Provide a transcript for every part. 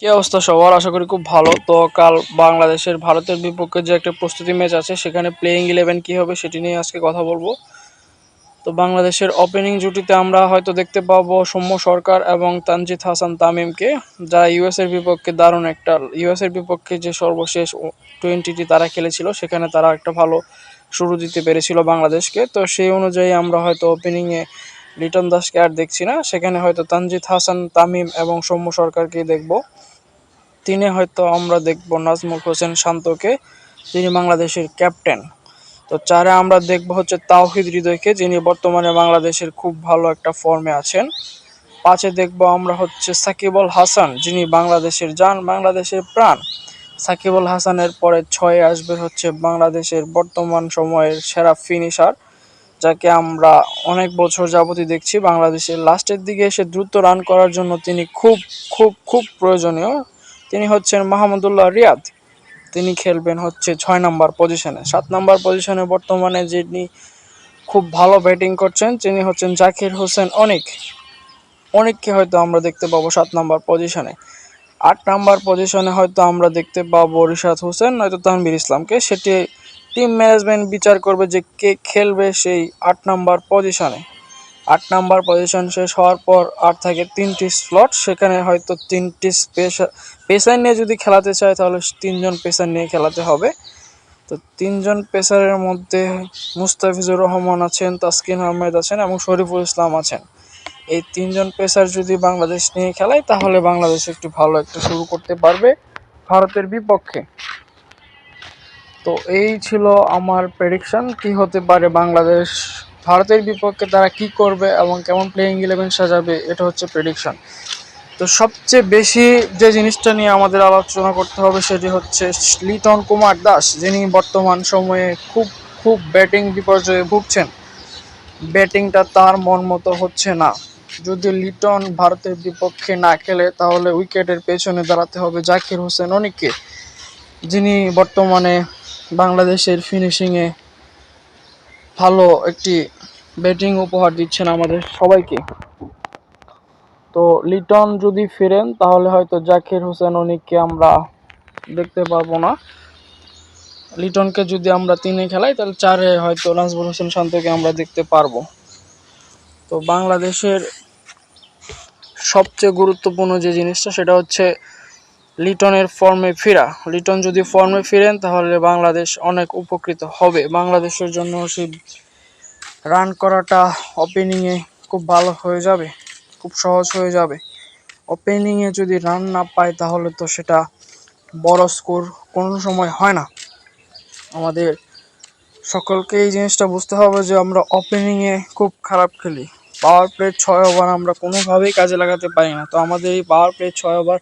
কি অবস্থা? সবার আশা করি খুব ভালো। তো কাল বাংলাদেশের ভারতের বিপক্ষে যে একটা প্রস্তুতি ম্যাচ আছে, সেখানে প্লেইং ইলেভেন কী হবে সেটি নিয়ে আজকে কথা বলব। তো বাংলাদেশের ওপেনিং জুটিতে আমরা হয়তো দেখতে পাবো সৌম্য সরকার এবং তানজিদ হাসান তামিমকে। যারা ইউএসের বিপক্ষে দারুণ একটা ইউএসের বিপক্ষে যে সর্বশেষ টোয়েন্টিটি তারা খেলেছিল, সেখানে তারা একটা ভালো শুরু দিতে পেরেছিল বাংলাদেশকে। তো সেই অনুযায়ী আমরা হয়তো ওপেনিংয়ে লিটন দাসকে আর দেখছি না। সেখানে হয়তো তানজিদ হাসান, তামিম এবং সৌম্য সরকারকে দেখব। তিনে হয়তো আমরা দেখব নাজমুল হোসেন শান্তকে, যিনি বাংলাদেশের ক্যাপ্টেন। তো চারে আমরা দেখব হচ্ছে তাওহিদ হৃদয়কে, যিনি বর্তমানে বাংলাদেশের খুব ভালো একটা ফর্মে আছেন। পাঁচে দেখব আমরা হচ্ছে সাকিবুল হাসান, যিনি বাংলাদেশের যান বাংলাদেশের প্রাণ। সাকিবুল হাসানের পরে ছয়ে আসবে হচ্ছে বাংলাদেশের বর্তমান সময়ের সেরা ফিনিশার যাকে আমরা অনেক বছর যাবতই দেখছি, বাংলাদেশের লাস্টের দিকে এসে দ্রুত রান করার জন্য তিনি খুব খুব খুব প্রয়োজনীয়। তিনি হচ্ছেন মাহমুদুল্লাহ রিয়াদ। তিনি খেলবেন হচ্ছে ছয় নম্বর পজিশনে সাত নম্বর পজিশনে বর্তমানে যিনি খুব ভালো ব্যাটিং করছেন, তিনি হচ্ছেন জাকির হোসেন অনেক। অনেককে হয়তো আমরা দেখতে পাবো সাত নম্বর পজিশনে আট নম্বর পজিশনে হয়তো আমরা দেখতে পাবো রিশাদ হোসেন, নয়তো তানবির ইসলামকে। সেটি টিম ম্যানেজমেন্ট বিচার করবে যে কে খেলবে সেই আট নাম্বার পজিশনে আট নাম্বার পজিশন শেষ হওয়ার পর আর থাকে তিনটি স্লট সেখানে হয়তো তিনটি পেসার পেসার নিয়ে যদি খেলাতে চায় তাহলে তিনজন পেসার নিয়ে খেলাতে হবে। তো তিনজন পেসারের মধ্যে মুস্তাফিজুর রহমান আছেন, তাসকিন আহমেদ আছেন এবং শরীফুল ইসলাম আছেন। এই তিনজন পেসার যদি বাংলাদেশ নিয়ে খেলায় তাহলে বাংলাদেশ একটু ভালো একটা শুরু করতে পারবে ভারতের বিপক্ষে। তো এই ছিল আমার প্রেডিকশন কি হতে পারে বাংলাদেশ? ভারতের বিপক্ষে তারা কি করবে এবং কেমন প্লেয়িং ইলেভেন সাজাবে, এটা হচ্ছে প্রেডিকশন তো সবচেয়ে বেশি যে জিনিসটা নিয়ে আমাদের আলোচনা করতে হবে সেটি হচ্ছে লিটন কুমার দাস, যিনি বর্তমান সময়ে খুব খুব ব্যাটিং বিপর্যয়ে ভুগছেন। ব্যাটিংটা তার মন মতো হচ্ছে না। যদি লিটন ভারতের বিপক্ষে না খেলে, তাহলে উইকেটের পেছনে দাঁড়াতে হবে জাকির হোসেন অনিককে, যিনি বর্তমানে বাংলাদেশের ফিনিশিংয়ে ভালো একটি ব্যাটিং উপহার দিচ্ছেন আমাদের সবাইকে। তো লিটন যদি ফিরেন, তাহলে হয়তো জাকির হোসেন অনিককে আমরা দেখতে পারব না। লিটনকে যদি আমরা তিনে খেলাই, তাহলে চারে হয়তো নাজবুল হোসেন শান্তকে আমরা দেখতে পারব। তো বাংলাদেশের সবচেয়ে গুরুত্বপূর্ণ যে জিনিসটা, সেটা হচ্ছে লিটনের ফর্মে ফেরা। লিটন যদি ফর্মে ফিরেন, তাহলে বাংলাদেশ অনেক উপকৃত হবে। বাংলাদেশের জন্য সেই রান করাটা ওপেনিংয়ে খুব ভালো হয়ে যাবে, খুব সহজ হয়ে যাবে। ওপেনিংয়ে যদি রান না পায়, তাহলে তো সেটা বড় স্কোর কোনো সময় হয় না। আমাদের সকলকে এই জিনিসটা বুঝতে হবে যে আমরা ওপেনিংয়ে খুব খারাপ খেলি। পাওয়ার প্লে ছয় ওভার আমরা কোনোভাবেই কাজে লাগাতে পারি না। তো আমাদের এই পাওয়ার প্লে ছয় ওভার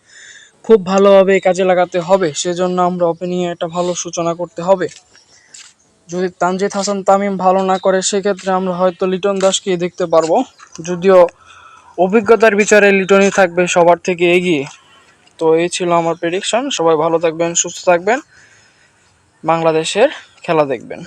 খুব ভালোভাবে কাজে লাগাতে হবে, সেজন্য আমরা ওপেনিংয়ে একটা ভালো সূচনা করতে হবে। যদি তানজিদ হাসান তামিম ভালো না করে, সেক্ষেত্রে আমরা হয়তো লিটন দাসকে দেখতে পারব। যদিও অভিজ্ঞতার বিচারে লিটনই থাকবে সবার থেকে এগিয়ে। তো এই ছিল আমার প্রেডিকশন সবাই ভালো থাকবেন, সুস্থ থাকবেন। বাংলাদেশের খেলা দেখবেন।